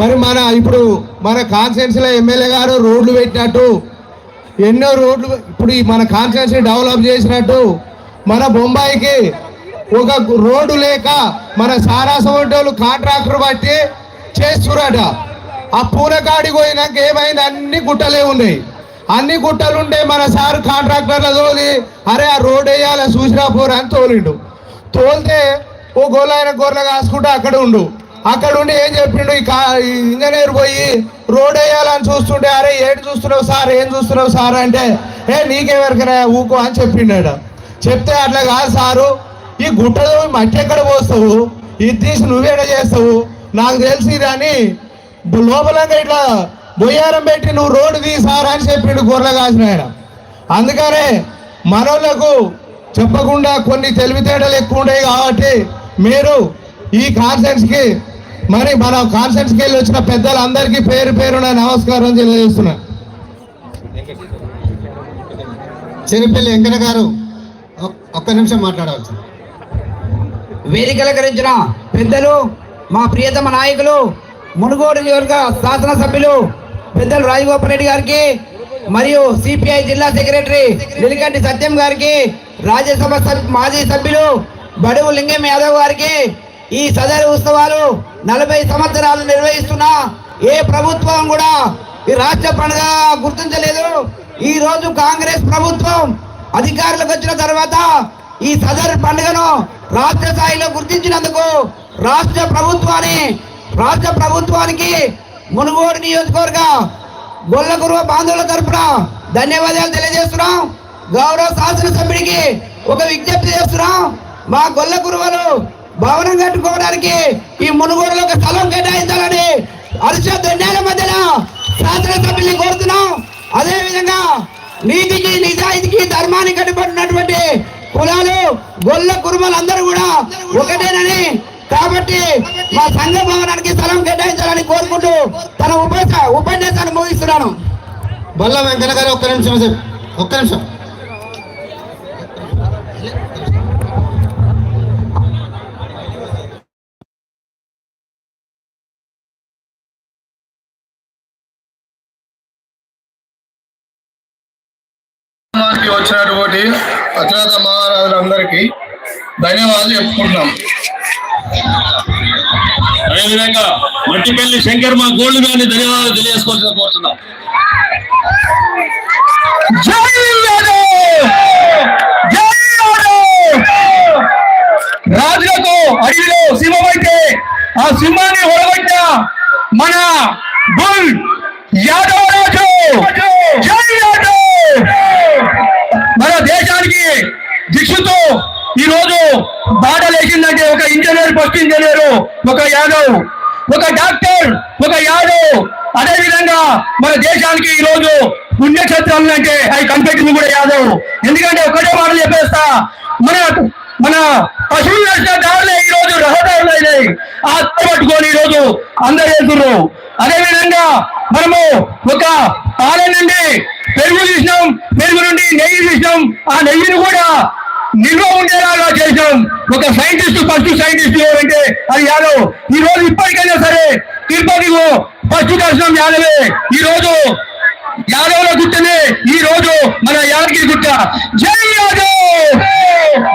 మరి మన ఇప్పుడు మన కాన్స్టిట్యున్సీలో ఎమ్మెల్యే గారు రోడ్లు పెట్టినట్టు ఎన్నో రోడ్లు ఇప్పుడు ఈ మన కాన్స్టిట్యున్సీ డెవలప్ చేసినట్టు మన బొంబాయికి ఒక రోడ్డు లేక మన సారాసం వాళ్ళు కాంట్రాక్టర్ బట్టి చేస్తురట. ఆ పూరకాడికి పోయినాక ఏమైంది? అన్ని గుట్టలే ఉన్నాయి. అన్ని గుట్టలుంటే మన సార్ కాంట్రాక్టర్ల తోలి అరే ఆ రోడ్ వేయాలి చూసినా పోరా అని తోలిండు. తోలితే ఓ గోలైన గొర్రె కాసుకుంటూ అక్కడ ఉండు. అక్కడ ఉండి ఏం చెప్పిండు? ఈ కా ఇంజనీర్ పోయి రోడ్ వేయాలని చూస్తుంటే అరే ఏంటి చూస్తున్నావు సార్? ఏం చూస్తున్నావు సార్? అంటే ఏ నీకేమెరకరా ఊకో అని చెప్పిండాడు. చెప్తే అట్లా కాదు సారు. ఈ గుట్టలో మట్టి ఎక్కడ పోస్తావు? ఇది తీసి నువ్వేడ చేస్తావు? నాకు తెలిసి అని లోపలంగా ఇట్లా బొయ్యారం పెట్టి నువ్వు రోడ్డు తీసారా అని చెప్పిండు గొర్రెలు కాసిన ఆయన అందుకనే మనోళ్ళకు చెప్పకుండా కొన్ని తెలివితేటలు ఎక్కువ ఉంటాయి కాబట్టి మీరు ఈ కాన్సెన్స్కి మరి మన కాన్ఫరెన్స్కి వెళ్ళి వచ్చిన పెద్దలందరికీ పేరు పేరున నమస్కారం తెలియజేస్తున్నా. చిన్నపల్లి వెంకన్న గారు ఒక్- ఒక్క నిమిషం మాట్లాడవచ్చు. వేదిక అలంకరించిన పెద్దలు మా ప్రియతమ నాయకులు మునుగోడు నియోజక శాసనసభ్యులు పెద్దలు రాజగోపాల్ రెడ్డి గారికి మరియు సిపిఐ జిల్లా సెక్రటరీ నిలికంటి సత్యం గారికి రాజ్యసభ సభ్యు మాజీ సభ్యులు బడుగు లింగం యాదవ్ గారికి ఈ సదరు ఉత్సవాలు నలభై సంవత్సరాలు నిర్వహిస్తున్న ఏ ప్రభుత్వం కూడా ఈ రాష్ట్ర పండుగ గుర్తించలేదు. ఈ రోజు కాంగ్రెస్ ప్రభుత్వం అధికారులకు వచ్చిన తర్వాత ఈ సదర్ పండుగను రాష్ట్ర స్థాయిలో గుర్తించినందుకు రాష్ట్ర ప్రభుత్వాన్ని రాష్ట్ర ప్రభుత్వానికి మునుగోడు నియోజకవర్గ గొల్లగురువ బాంధవుల తరపున ధన్యవాదాలు తెలియజేస్తున్నాం. గౌరవ శాసనసభ్యుడికి ఒక విజ్ఞప్తి చేస్తున్నాం. మా గొల్ల గురువులు భవనం కట్టుకోవడానికి ఈ మునుగోడులో ఒక స్థలం కేటాయించాలని హర్ష దండాల మధ్యన శాసనసభ్యుల్ని కోరుతున్నాం అదే విధంగా నీతికి నిజాయితీకి ధర్మానికి కట్టుబడినటువంటి కులాలు గొల్ల కురుమలు అందరూ కూడా ఒకటేనని కాబట్టి మా సంఘ భవనానికి స్థలం కేటాయించాలని కోరుకుంటూ తన ఉప ఉపన్యాసాన్ని ముగిస్తున్నాను బల్ల వెంకన్న గారు ఒక్క నిమిషం సేపు. ఒక్క నిమిషం వచ్చినటువంటి అత్యంత మహారాజులందరికీ ధన్యవాదాలు చెప్పుకుంటున్నాం. అదేవిధంగా మట్టిపల్లి శంకర్ మా గోల్డ్ గారిని ధన్యవాదాలు తెలియజేసుకోవాల్సిన కోరుతున్నాం. రాజులకు అడవిలో సింహమైతే ఆ సింహాన్ని ఒడగొట్ట మన బుల్ యాదవ అలాగే ఒక ఇంజనీర్ ఫస్ట్ ఇంజనీర్ ఒక యాదవ్ ఒక డాక్టర్ ఒక యాదవ్. అదే విధంగా మన దేశానికి ఈ రోజు పుణ్యక్షేత్రాలు అంటే అవి కనిపెట్టింది కూడా యాదవ్. ఎందుకంటే ఒకటే మాట చెప్పేస్తా మన మన పశువులు నడిచిన దారులే ఈ రోజు రహదారులు అయినాయి. ఆ పట్టుకొని ఈ రోజు అందరు వెళ్తున్నారు. అదే విధంగా మనము ఒక పాల నుండి పెరుగు చూసినాం పెరుగు నుండి నెయ్యి చూసినాం ఆ నెయ్యిని కూడా నిల్వ ఉండేలాగా చేసాం ఒక సైంటిస్ట్ ఫస్ట్ సైంటిస్ట్ అంటే అది యాదవ్. ఈ రోజు ఇప్పటికైనా సరే తిరుపతిలో ఫస్ట్ దర్శనం యాదవే. ఈ రోజు యాదవ్ల గుట్టనే ఈ రోజు మన యాదగిరి గుట్ట. జై యాదవ్!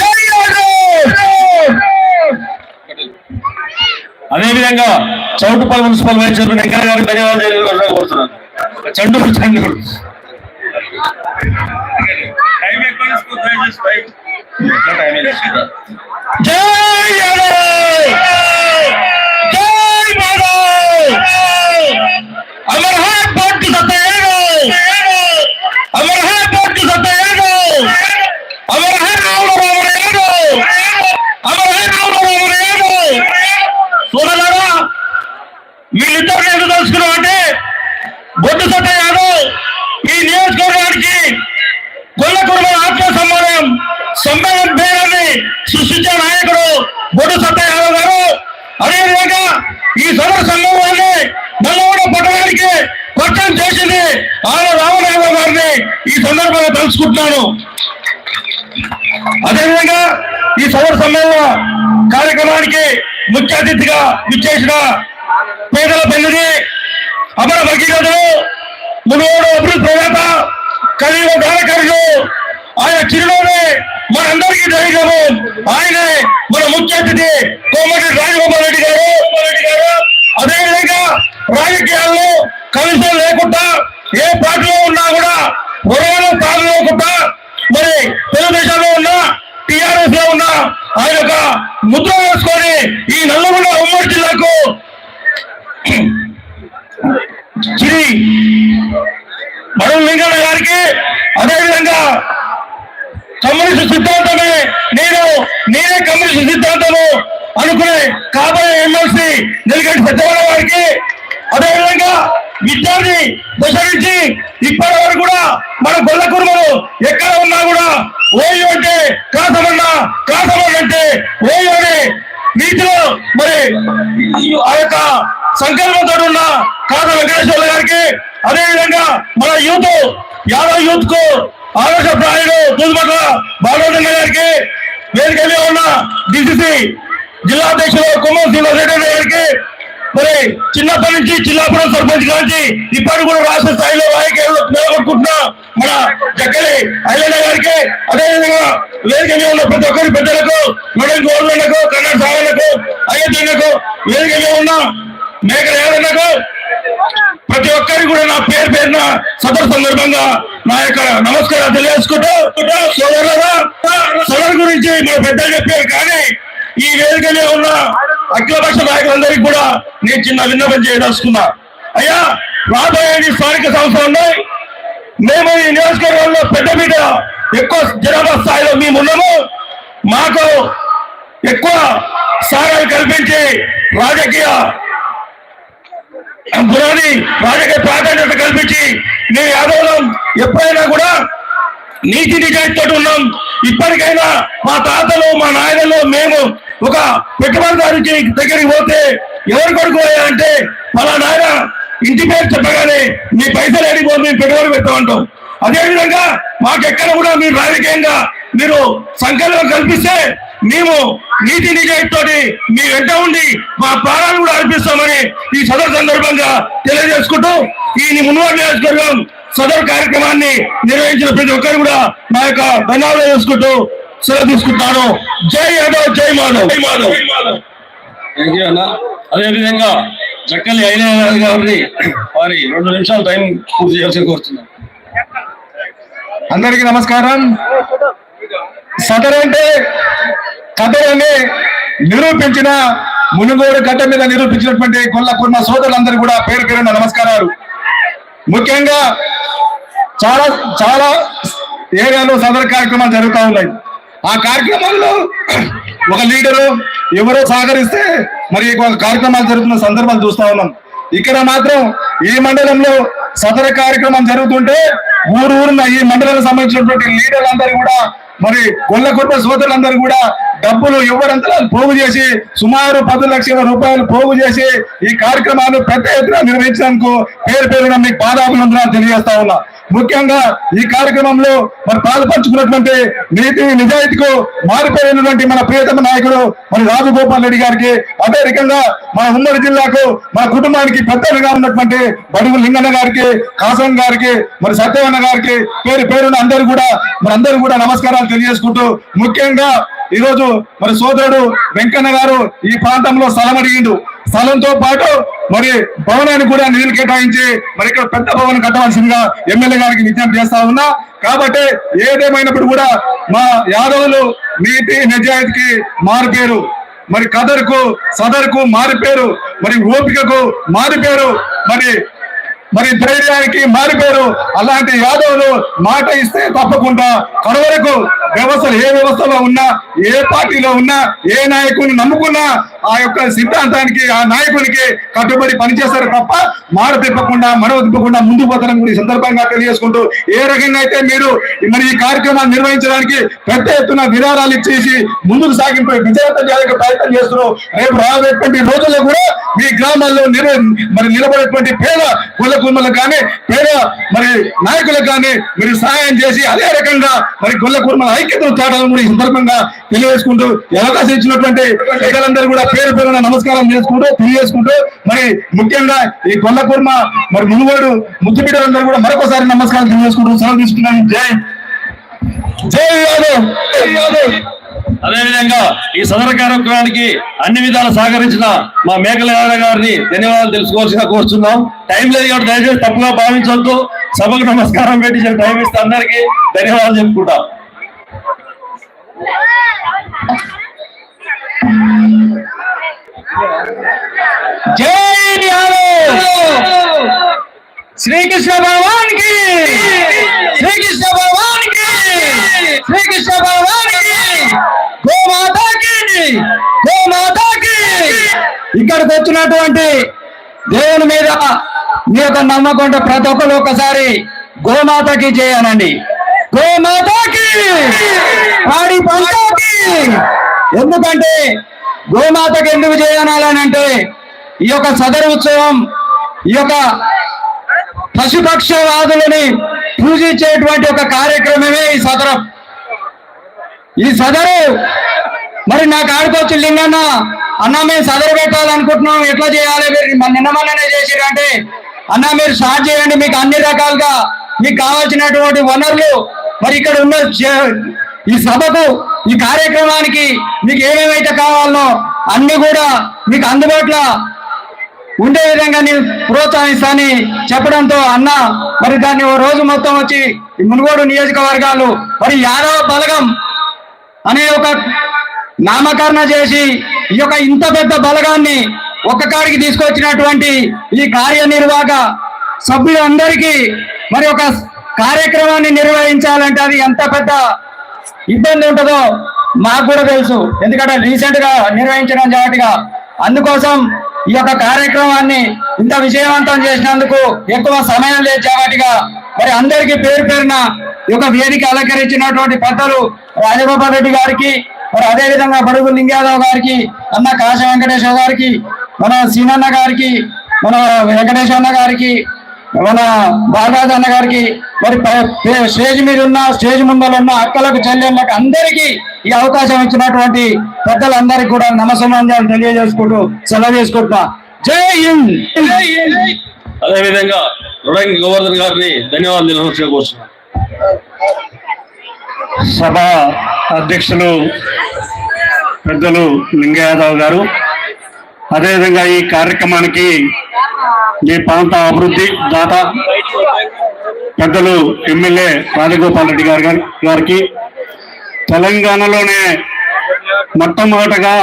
జై యాదవ్! అదేవిధంగా Choutuppalli municipal vice chairman Venkaiah గారికి ధన్యవాదాలు కోరుతున్నాను. చండు చండు జై యాదవ్ జై మాధవ్! అమర్ హై పార్టీ సత్తా యాదవ్ అమర్ హై పార్టీ సత్తా యాదవ్ అమర్ హై రావుల రావుల యాదవ్ అమర్ హై రావుల రావుల యాదవ్ చూడలారా వీళ్ళిద్దరిని ఎందుకు తెలుసుకున్నాం అంటే బొడ్డు సత్తా యాదవ్ ఈ నియోజకవర్గానికి గొల్ల కుటుంబ ఆత్మ సమ్మానం సమ్మేళనం పేరాన్ని సృష్టించిన నాయకుడు బొడ్డు సత్య గారు అదేవిధంగా ఈ సోదర సంఘం వారిని నల్లగొండ పట్టణానికి కొట్టం చేసింది. ఆన రామనాథరావు గారిని ఈ సందర్భంగా తెలుసుకుంటున్నాను అదేవిధంగా ఈ సదర సమ్మేళన కార్యక్రమానికి ముఖ్య అతిథిగా విచ్చేసిన పేదల పెళ్ళిది అమర భగీరథుడు మునుగోడు అభివృద్ధి ప్రవేత కలియుగ దానకరుడు ఆయన చిరులోనే మనందరికీ ధైర్యము. ఆయనే మన ముఖ్య అతిథి కోమటి రాజగోపాల్ రెడ్డి గారు. రెడ్డి గారు అదేవిధంగా రాజకీయాల్లో కమిషన్ లేకుండా ఏ పార్టీలో ఉన్నా కూడా ఒరవలో తాగలేకుండా మరి తెలుగుదేశంలో ఉన్న టిఆర్ఎస్లో ఉన్న ఆయన యొక్క ముద్ర వేసుకొని ఈ నల్లగొండ ఉమ్మడి జిల్లాకు చిరి మరుగు లింగన్న గారికి అదేవిధంగా కమ్యూనిస్ట్ సిద్ధాంతమే నేను నేనే కమ్యూనిస్ట్ సిద్ధాంతము అనుకునే కాబోయే ఎమ్మెల్సీ నిలగంటి సత్యవరం వారికి. అదేవిధంగా విద్యార్థి దశ నుంచి ఇప్పటి వరకు కూడా మన గొల్ల కురుమలు ఎక్కడ ఉన్నా కూడా ఓయో అంటే కాసమన్నా కాసమన్న అంటే ఓయో అనే నీతిలో మరి ఆ యొక్క సంకల్పంతో ఉన్న కాద వెంకటేశ్వర గారికి. అదేవిధంగా మన యూత్ యాదవ్ యూత్కు ఆదర్శ ప్రాయుడు దూదుపట్ల బాలరాజన్న గారికి వేదిక మీద ఉన్న డిసిసి జిల్లా అధ్యక్షుడు కుమార్ శ్రీనివాసరెడ్డి గారికి మరి చిన్నప్పటి నుంచి చిల్లాపురం సర్పంచ్ గారికి ఇప్పటి కూడా రాష్ట్ర స్థాయిలో రాజకీయాల్లో నిలబడుకుంటున్న మన జగ్గలి అయ్యన్న గారికి అదేవిధంగా వేదిక మీద ఉన్న ప్రతి ఒక్కరి పెద్దలకు మెడల్ గోర్లకు కన్నడ సాగలకు అయ్యన్నకు వేదిక మీద ఉన్న మేకల యాదన్నకు ప్రతి ఒక్కరికి కూడా నా పేరు పేరున సదరు సందర్భంగా నా యొక్క నమస్కారం తెలియజేసుకుంటూ సోదరులరా సదరు గురించి మన పెద్దలు చెప్పారు కానీ ఈ వేదిక ఉన్న అఖిలపక్ష నాయకులందరికీ కూడా నేను చిన్న విన్నపం చేయదలుచుకున్నా. అయ్యా రాబోయే స్థానిక సంస్థలు ఉన్నాయి. మేము ఈ నియోజకవర్గంలో పెద్ద మీద ఎక్కువ జనాభా స్థాయిలో మేము ఉన్నాము. మాకు ఎక్కువ సారాలు కల్పించి రాజకీయ పురాణి రాజకీయ ప్రాధాన్యత కల్పించి నీ యాదవులం ఎప్పుడైనా కూడా నీతి నిజాయితీతో ఉన్నాం. ఇప్పటికైనా మా తాతలు మా నాయనలు మేము ఒక పెట్టుబడిదారు దగ్గరికి పోతే ఎవరి కొడుకు అంటే నాయన ఇంటి పేరు చెప్పగానే మీ పైసలు అడిగిపో మేము పెట్టుబడి పెట్టమంటాం అదేవిధంగా మాకెక్కడ కూడా మీరు రాజకీయంగా మీరు సంకల్పం కల్పిస్తే మేము నీతి నిజాయితీతోటి మీ వెంట ఉండి మా ప్రాణాలు కూడా అర్పిస్తామని ఈ సదరు సందర్భంగా తెలియజేసుకుంటూ ఈ మున్వారు నియోజకవర్గం సదరు కార్యక్రమాన్ని నిర్వహించిన ప్రతి ఒక్కరు కూడా నా యొక్క ధన్యవాదాలు చేసుకుంటూ సెలవు తీసుకుంటాను. జై యాదవ్ జై మాధవ్. జై మాధవ్. అదేవిధంగా చక్కలి అయిన గారిని వారి రెండు నిమిషాలు టైం పూర్తి చేయాల్సి కోరుతున్నాను. అందరికీ నమస్కారం. సదర్ అంటే నిరూపించిన మునుగోడు గడ్డ మీద నిరూపించినటువంటి కొల్ల కొన్న సోదరులందరూ కూడా పేరు పేరున నమస్కారాలు. ముఖ్యంగా చాలా చాలా ఏరియాలో సదర్ కార్యక్రమాలు జరుగుతూ ఉన్నాయి. ఆ కార్యక్రమాల్లో ఒక లీడరు ఎవరో సహకరిస్తే మరి కార్యక్రమాలు జరుగుతున్న సందర్భాలు చూస్తా ఉన్నాం. ఇక్కడ మాత్రం ఈ మండలంలో సదర కార్యక్రమం జరుగుతుంటే ఊరు ఊరున ఈ మండలానికి సంబంధించినటువంటి లీడర్లందరూ కూడా మరి గొల్ల కుటుంబ సోదరులందరూ కూడా డబ్బులు ఎవరంతా పోగు చేసి సుమారు పది లక్షల రూపాయలు పోగు చేసి ఈ కార్యక్రమాలు పెద్ద ఎత్తున నిర్వహించినందుకు పేరు పేరున మీకు బాధాభినందనాలు తెలియజేస్తా ఉన్నా. ముఖ్యంగా ఈ కార్యక్రమంలో మరి పాల్పంచుకున్నటువంటి నీతి నిజాయితీకు మారిపోయినటువంటి మన ప్రియతమ నాయకుడు మరి రాజగోపాల్ రెడ్డి గారికి అదే రకంగా మన ఉమ్మడి జిల్లాకు మన కుటుంబానికి పెద్దలుగా ఉన్నటువంటి బడుగు లింగన్న గారికి కాసం గారికి మరి సత్యవన్న గారికి పేరు పేరున అందరూ కూడా మరి అందరూ కూడా నమస్కారాలు తెలియజేసుకుంటూ ముఖ్యంగా ఈరోజు మరి సోదరుడు వెంకన్న గారు ఈ ప్రాంతంలో స్థలం అడిగిండు. స్థలంతో పాటు మరి భవనాన్ని కూడా నిధులు కేటాయించి మరి ఇక్కడ పెద్ద భవనం కట్టవలసిందిగా ఎమ్మెల్యే గారికి విజ్ఞప్తి చేస్తా ఉన్నా. కాబట్టి ఏదేమైనప్పుడు కూడా మా యాదవులు నీతి నిజాయితీకి మారుపేరు. మరి కదర్కు సదర్కు మారిపేరు. మరి ఓపికకు మారిపేరు. మరి మరి ధైర్యానికి మారిపోయారు. అలాంటి యాదవులు మాట ఇస్తే తప్పకుండా కడవరకు వ్యవస్థలు ఏ వ్యవస్థలో ఉన్నా ఏ పార్టీలో ఉన్నా ఏ నాయకుని నమ్ముకున్నా ఆ యొక్క సిద్ధాంతానికి ఆ నాయకునికి కట్టుబడి పనిచేస్తారు తప్ప మాట తిప్పకుండా మనవ తిప్పకుండా ముందుకు పోతారని కూడా ఈ సందర్భంగా తెలియజేసుకుంటూ ఏ రకంగా అయితే మీరు మరి ఈ కార్యక్రమాన్ని నిర్వహించడానికి పెద్ద ఎత్తున విరాళాలు ఇచ్చేసి ముందుకు సాగింపై విజయవంతం చేయడానికి ప్రయత్నం చేస్తున్నారు. రేపు రాబోయేటువంటి రోజుల్లో కూడా మీ గ్రామాల్లో నిల మరి నిలబడేటువంటి పేద కుల కుర్మలకు కానీ పేద మరి నాయకులకు కానీ మీరు సహాయం చేసి అదే రకంగా మరి గొల్ల కుర్మల ఐక్యతను చాటాలని కూడా ఈ సందర్భంగా తెలియజేసుకుంటూ అవకాశం ఇచ్చినటువంటి ప్రజలందరూ కూడా పేరు పేరున నమస్కారం చేసుకుంటూ తెలియజేసుకుంటూ మరి ముఖ్యంగా ఈ గొల్ల కుర్మ మరి మునుగోడు ముద్దు బిడ్డలందరూ కూడా మరొకసారి నమస్కారం తెలియజేసుకుంటూ సెలవు తీసుకున్నాను జై జై యాదవ్ జై యాదవ్. అదేవిధంగా ఈ సదర కార్యక్రమానికి అన్ని విధాలు సహకరించిన మా మేకల గారిని ధన్యవాదాలు తెలుసుకోవాల్సిన కోరుతున్నాం టైం లేదు కాబట్టి దయచేసి తప్పుగా భావించవద్దు సభకు నమస్కారం పెట్టి టైం ఇస్తే అందరికీ ధన్యవాదాలు చెప్పుకుంటాం. శ్రీకృష్ణ భగవాన్కి శ్రీకృష్ణ భగవాన్కి శ్రీకృష్ణ భగవాన్కి ఇక్కడికి వచ్చినటువంటి దేవుని మీద మీ యొక్క నమ్మకం ఉంటే ప్రతి ఒక్కరు ఒకసారి గోమాతకి చేయనండి. గోమాతకి! పాడి పంటకి! ఎందుకంటే గోమాతకి ఎందుకు చేయనాలని అంటే ఈ యొక్క సదరు ఉత్సవం ఈ యొక్క పశుపక్షవాదులని పూజించేటువంటి ఒక కార్యక్రమమే ఈ సదరం. ఈ సదరు! మరి నాకు ఆడుకోవచ్చు లింగన్న అన్న మేము సదరు పెట్టాలనుకుంటున్నాం. ఎట్లా చేయాలి మీరు? నిన్న మొన్ననే చేసిరంటే అన్న మీరు స్టార్ట్ చేయండి. మీకు అన్ని రకాలుగా మీకు కావాల్సినటువంటి వనరులు మరి ఇక్కడ ఉన్న చే- ఈ సభకు ఈ కార్యక్రమానికి మీకు ఏమేమైతే కావాలనో అన్ని కూడా మీకు అందుబాటులో ఉండే విధంగా నేను ప్రోత్సహిస్తానని చెప్పడంతో అన్న మరి దాన్ని ఓ రోజు మొత్తం వచ్చి ఈ మునుగోడు నియోజకవర్గాలు మరి యాదవ బలగం అనే ఒక నామకరణ చేసి ఈ యొక్క ఇంత పెద్ద బలగాన్ని ఒక్కకాడికి తీసుకొచ్చినటువంటి ఈ కార్యనిర్వాహక సభ్యులందరికీ మరి ఒక కార్యక్రమాన్ని నిర్వహించాలంటే అది ఎంత పెద్ద ఇబ్బంది ఉంటుందో మాకు కూడా తెలుసు. ఎందుకంటే రీసెంట్గా నిర్వహించడం జాగ్రత్తగా. అందుకోసం ఈ యొక్క కార్యక్రమాన్ని ఇంత విజయవంతం చేసినందుకు ఎక్కువ సమయం లేదు జాగ్రత్తగా. మరి అందరికీ పేరు పేరున ఈ యొక్క వేదిక అలంకరించినటువంటి పెద్దలు రాజగోపాల్ రెడ్డి గారికి మరి అదే విధంగా బడుగు లింగారావు గారికి అన్న కాశ వెంకటేశ్వర గారికి మన సీనన్న గారికి మన వెంకటేశ్వర గారికి మన బాలరాజు అన్న గారికి మరి స్టేజ్ మీద ఉన్న స్టేజ్ ముందర ఉన్న అక్కలకు చెల్లెళ్ళకు అందరికీ ఈ అవకాశం ఇచ్చినటువంటి పెద్దలందరికీ కూడా నమస్కారం తెలియజేసుకుంటూ సెలవు చేసుకుంటున్నా. జై హింద్! అదేవిధంగా రుడంగి గోవర్ధన్ గారిని ధన్యవాదాలు సభ అధ్యక్షులు పెద్దలు లింగయాదవ్ గారు. అదేవిధంగా ఈ కార్యక్రమానికి ఈ ప్రాంత అభివృద్ధి దాత పెద్దలు ఎమ్మెల్యే రాజగోపాల్ రెడ్డి గారు గారికి తెలంగాణలోనే మొట్టమొదటగా